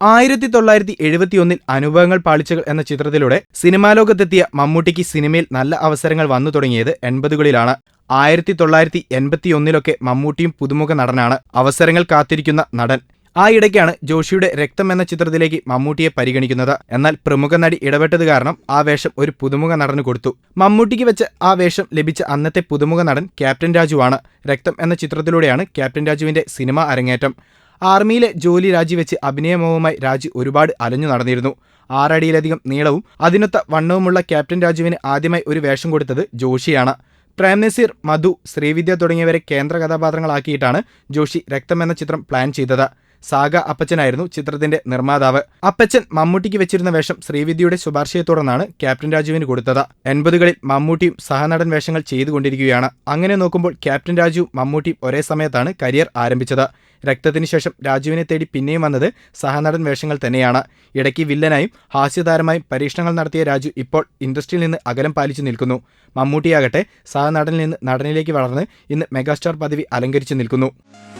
ആയിരത്തി തൊള്ളായിരത്തി എഴുപത്തിയൊന്നിൽ അനുഭവങ്ങൾ പാളിച്ചകൾ എന്ന ചിത്രത്തിലൂടെ സിനിമാ ലോകത്തെത്തിയ മമ്മൂട്ടിക്ക് സിനിമയിൽ നല്ല അവസരങ്ങൾ വന്നു തുടങ്ങിയത് എൺപതുകളിലാണ്. ആയിരത്തി തൊള്ളായിരത്തി എൺപത്തിയൊന്നിലൊക്കെ മമ്മൂട്ടിയും പുതുമുഖ നടനാണ് അവസരങ്ങൾ കാത്തിരിക്കുന്ന നടൻ. ആ ഇടയ്ക്കാണ് ജോഷിയുടെ രക്തം എന്ന ചിത്രത്തിലേക്ക് മമ്മൂട്ടിയെ പരിഗണിക്കുന്നത്. എന്നാൽ പ്രമുഖ നടി ഇടപെട്ടത് കാരണം ആ വേഷം ഒരു പുതുമുഖ നടന് കൊടുത്തു. മമ്മൂട്ടിക്ക് വെച്ച് ആ വേഷം ലഭിച്ച അന്നത്തെ പുതുമുഖ നടൻ ക്യാപ്റ്റൻ രാജുവാണ്. രക്തം എന്ന ചിത്രത്തിലൂടെയാണ് ക്യാപ്റ്റൻ രാജുവിന്റെ സിനിമ അരങ്ങേറ്റം. ആർമിയിലെ ജോലി രാജിവെച്ച് അഭിനയമോഹവുമായി രാജു ഒരുപാട് അലഞ്ഞു നടന്നിരുന്നു. ആറടിയിലധികം നീളവും അതിനൊത്ത വണ്ണവുമുള്ള ക്യാപ്റ്റൻ രാജുവിന് ആദ്യമായി ഒരു വേഷം കൊടുത്തത് ജോഷിയാണ്. പ്രേം നസീർ മധു ശ്രീവിദ്യ തുടങ്ങിയവരെ കേന്ദ്ര കഥാപാത്രങ്ങളാക്കിയിട്ടാണ് ജോഷി രക്തം എന്ന ചിത്രം പ്ലാൻ ചെയ്തത്. സാഗ അപ്പച്ചനായിരുന്നു ചിത്രത്തിന്റെ നിർമ്മാതാവ്. അപ്പച്ചൻ മമ്മൂട്ടിക്ക് വെച്ചിരുന്ന വേഷം ശ്രീവിദ്യയുടെ ശുപാർശയെ തുടർന്നാണ് ക്യാപ്റ്റൻ രാജുവിന് കൊടുത്തത്. എൺപതുകളിൽ മമ്മൂട്ടിയും സഹനടൻ വേഷങ്ങൾ ചെയ്തുകൊണ്ടിരിക്കുകയാണ്. അങ്ങനെ നോക്കുമ്പോൾ ക്യാപ്റ്റൻ രാജു മമ്മൂട്ടിയും ഒരേ സമയത്താണ് കരിയർ ആരംഭിച്ചത്. രക്തത്തിന് ശേഷം രാജുവിനെ തേടി പിന്നെയും വന്നത് സഹനടൻ വേഷങ്ങൾ തന്നെയാണ്. ഇടയ്ക്ക് വില്ലനായും ഹാസ്യതാരമായും പരീക്ഷണങ്ങൾ നടത്തിയ രാജു ഇപ്പോൾ ഇൻഡസ്ട്രിയിൽ നിന്ന് അകലം പാലിച്ചു നിൽക്കുന്നു. മമ്മൂട്ടിയാകട്ടെ സഹനടനിൽ നിന്ന് നടനിലേക്ക് വളർന്ന് ഇന്ന് മെഗാസ്റ്റാർ പദവി അലങ്കരിച്ചു നിൽക്കുന്നു.